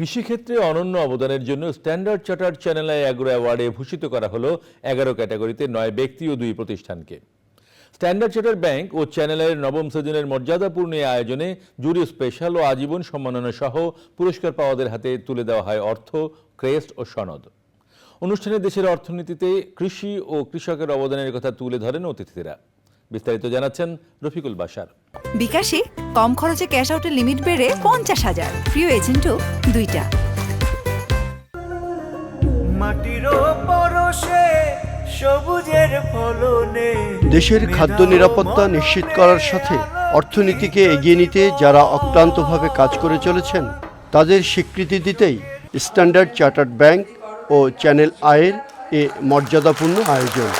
কৃষিক্ষেত্রে অনন্য অবদানের জন্য স্ট্যান্ডার্ড চার্টার্ড চ্যানেল অ্যাগ্রো অ্যাওয়ার্ডে ভূষিত করা হলো এগারো ক্যাটাগরিতে নয় ব্যক্তি ও দুই প্রতিষ্ঠানকে। স্ট্যান্ডার্ড চার্টার ব্যাংক ও চ্যানেল আইয়ের নবম সিজনের মর্যাদাপূর্ণ এই আয়োজনে জুরি স্পেশাল ও আজীবন সম্মাননা সহ পুরস্কার পাওয়াদের হাতে তুলে দেওয়া হয় অর্থ, ক্রেস্ট ও সনদ। অনুষ্ঠানে দেশের অর্থনীতিতে কৃষি ও কৃষকের অবদানের কথা তুলে ধরেন অতিথিরা। বিস্তারিত জানাচ্ছেন রফিকুল বাসার বিকাশে কম খরচে ক্যাশ আউটের লিমিট বেড়ে পঞ্চাশ হাজার। প্রিয় এজেন্টও দুইটা। মাটির পরশে সবুজের ফলনে দেশের খাদ্য নিরাপত্তা নিশ্চিত করার সাথে অর্থনীতিকে এগিয়ে নিতে যারা অক্লান্তভাবে কাজ করে চলেছেন তাদের স্বীকৃতি দিতেই স্ট্যান্ডার্ড চার্টার্ড ব্যাংক ও চ্যানেল আয়ের এ মর্যাদাপূর্ণ আয়োজন।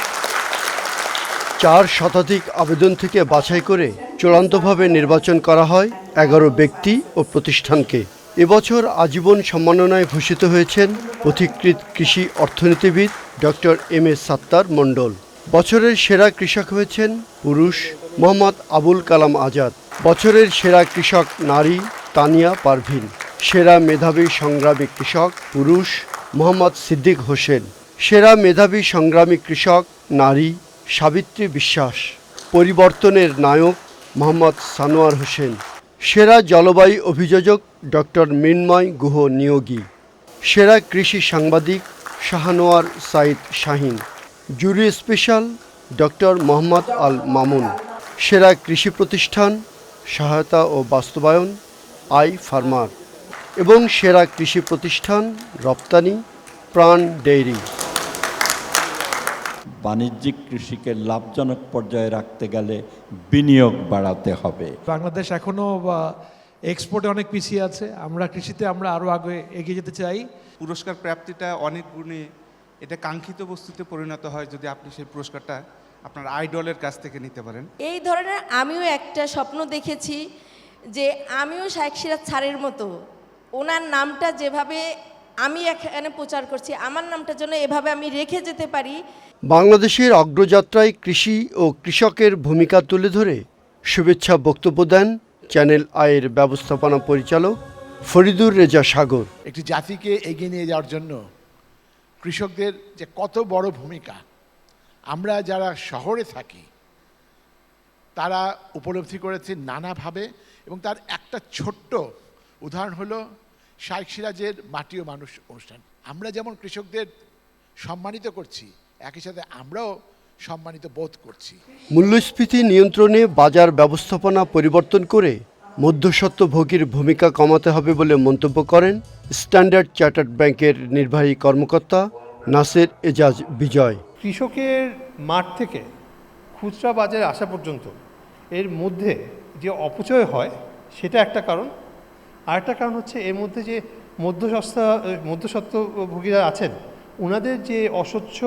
চার শতাধিক আবেদন থেকে বাছাই করে চূড়ান্তভাবে নির্বাচন করা হয় এগারো ব্যক্তি ও প্রতিষ্ঠানকে। এবছর আজীবন সম্মাননায় ভূষিত হয়েছেন পথিকৃত কৃষি অর্থনীতিবিদ doctor M S Sattar Mondal. বছরের সেরা কৃষক হয়েছেন পুরুষ মোহাম্মদ আবুল কালাম আজাদ। বছরের সেরা কৃষক নারী তানিয়া পারভিন। সেরা মেধাবী সংগ্রামী কৃষক পুরুষ মোহাম্মদ সিদ্দিক হোসেন। সেরা মেধাবী সংগ্রামী কৃষক নারী সাবিত্রী বিশ্বাস, পরিবর্তনের নায়ক মোহাম্মদ সানোয়ার হোসেন, সেরা জলবায়ু অভিযোজক ডক্টর মৃন্ময় গুহ নিয়োগী, সেরা কৃষি সাংবাদিক Shahanowar Sayeed Shahin, jury special doctor Mohammad Al Mamun, সেরা কৃষি প্রতিষ্ঠান সহায়তা ও বাস্তবায়ন আই ফার্মার এবং সেরা কৃষি প্রতিষ্ঠান রপ্তানি প্রাণ ডেইরি। বাণিজ্যিক কৃষিকে লাভজনক পর্যায়ে রাখতে গেলে বিনিয়োগ বাড়াতে হবে। বাংলাদেশ এখনও এক্সপোর্টে অনেক পিছিয়ে আছে। আমরা কৃষিতে আমরা আরও আগে এগিয়ে যেতে চাই। পুরস্কার প্রাপ্তিটা অনেক গুণে এটা কাঙ্ক্ষিত বস্তুতে পরিণত হয় যদি আপনি সেই পুরস্কারটা আপনার আইডলের কাছ থেকে নিতে পারেন। এই ধরনের আমিও একটা স্বপ্ন দেখেছি যে আমিও শাহেক সিরাজ ছাড়ের মতো ওনার নামটা যেভাবে আমি এখানে প্রচার করছি। আমার নামটা যেন এভাবে আমি রেখে যেতে পারি। বাংলাদেশের অগ্রযাত্রায় কৃষি ও কৃষকের ভূমিকা তুলে ধরে শুভেচ্ছা বক্তব্য দেন চ্যানেল আয়ের ব্যবস্থাপনা পরিচালক ফরিদুর রেজা সাগর। একটি জাতিকে এগিয়ে নিয়ে যাওয়ার জন্য কৃষকদের যে কত বড় ভূমিকা আমরা যারা শহরে থাকি তারা উপলব্ধি করেছে নানাভাবে এবং তার একটা ছোট্ট উদাহরণ হলো শাইখ সিরাজের মাটি ও মানুষ অনুষ্ঠান। আমরা যেমন কৃষকদের সম্মানিত করছি একই সাথে আমরাও সম্মানিত বোধ করছি। মূল্যস্ফীতি নিয়ন্ত্রণে বাজার ব্যবস্থাপনা পরিবর্তন করে মধ্যস্বত্বভোগীর ভূমিকা কমাতে হবে বলে মন্তব্য করেন স্ট্যান্ডার্ড চার্টার্ড ব্যাংকের নির্বাহী কর্মকর্তা নাসের এজাজ বিজয়। কৃষকের মাঠ থেকে খুচরা বাজারে আসা পর্যন্ত এর মধ্যে যে অপচয় হয় সেটা একটা কারণ। আরেকটা কারণ হচ্ছে এর মধ্যে যে মধ্যস্বস্থা মধ্যস্বত্বভোগীরা আছেন ওনাদের যে অস্বচ্ছ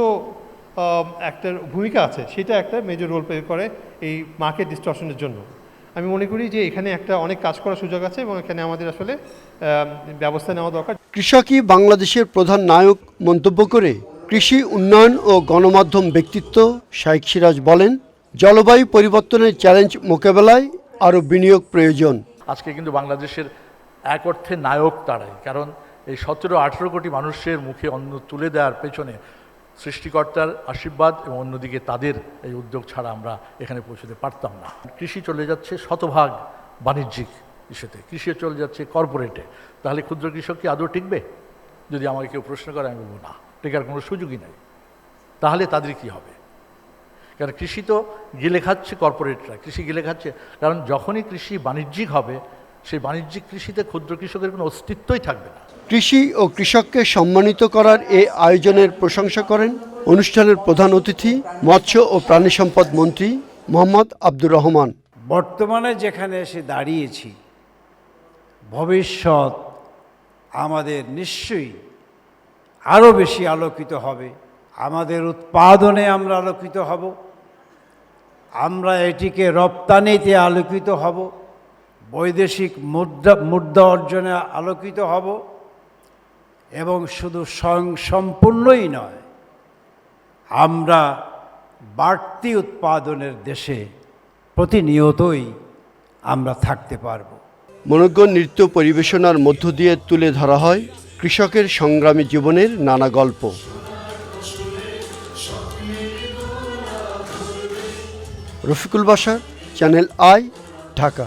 একটা ভূমিকা আছে সেটা একটা মেজর রোল প্লে করে এই মার্কেট ডিস্ট্রশনের জন্য। আমি মনে করি যে এখানে একটা অনেক কাজ করার সুযোগ আছে এবং এখানে আমাদের আসলে ব্যবস্থা নেওয়া দরকার। কৃষকই বাংলাদেশের প্রধান নায়ক মন্তব্য করে কৃষি উন্নয়ন ও গণমাধ্যম ব্যক্তিত্ব শাইখ সিরাজ বলেন জলবায়ু পরিবর্তনের চ্যালেঞ্জ মোকাবেলায় আরও বিনিয়োগ প্রয়োজন। আজকে কিন্তু বাংলাদেশের এক অর্থে নায়ক তারাই। কারণ এই সতেরো আঠেরো কোটি মানুষের মুখে অন্ন তুলে দেওয়ার পেছনে সৃষ্টিকর্তার আশীর্বাদ এবং অন্যদিকে তাদের এই উদ্যোগ ছাড়া আমরা এখানে পৌঁছতে পারতাম না। কৃষি চলে যাচ্ছে শতভাগ বাণিজ্যিক ইস্যুতে। কৃষি চলে যাচ্ছে কর্পোরেটে। তাহলে ক্ষুদ্র কৃষক কি আদৌ টিকবে? যদি আমাকে কেউ প্রশ্ন করে, আমি বলব না। টেকার কোনো সুযোগই নেই। তাহলে তাদের কি হবে? কারণ কৃষি তো গিলে খাচ্ছে কর্পোরেটরা। কৃষি গিলে খাচ্ছে। কারণ যখনই কৃষি বাণিজ্যিক হবে সেই বাণিজ্যিক কৃষিতে ক্ষুদ্র কৃষকের কোনো অস্তিত্বই থাকবে না। কৃষি ও কৃষককে সম্মানিত করার এ আয়োজনের প্রশংসা করেন অনুষ্ঠানের প্রধান অতিথি মৎস্য ও প্রাণী সম্পদ মন্ত্রী মোহাম্মদ আব্দুর রহমান। বর্তমানে যেখানে এসে দাঁড়িয়েছি ভবিষ্যৎ আমাদের নিশ্চয়ই আরও বেশি আলোকিত হবে। আমাদের উৎপাদনে আমরা আলোকিত হব। আমরা এটিকে রপ্তানিতে আলোকিত হব। বৈদেশিক মুদ্রা মুদ্রা অর্জনে আলোকিত হব এবং শুধু স্বয়ং সম্পূর্ণই নয়, আমরা বাড়তি উৎপাদনের দেশে প্রতিনিয়তই আমরা থাকতে পারব। মনোজ্ঞ নৃত্য পরিবেশনার মধ্য দিয়ে তুলে ধরা হয় কৃষকের সংগ্রামী জীবনের নানা গল্প। রফিকুল বাসার, চ্যানেল আই, ঢাকা।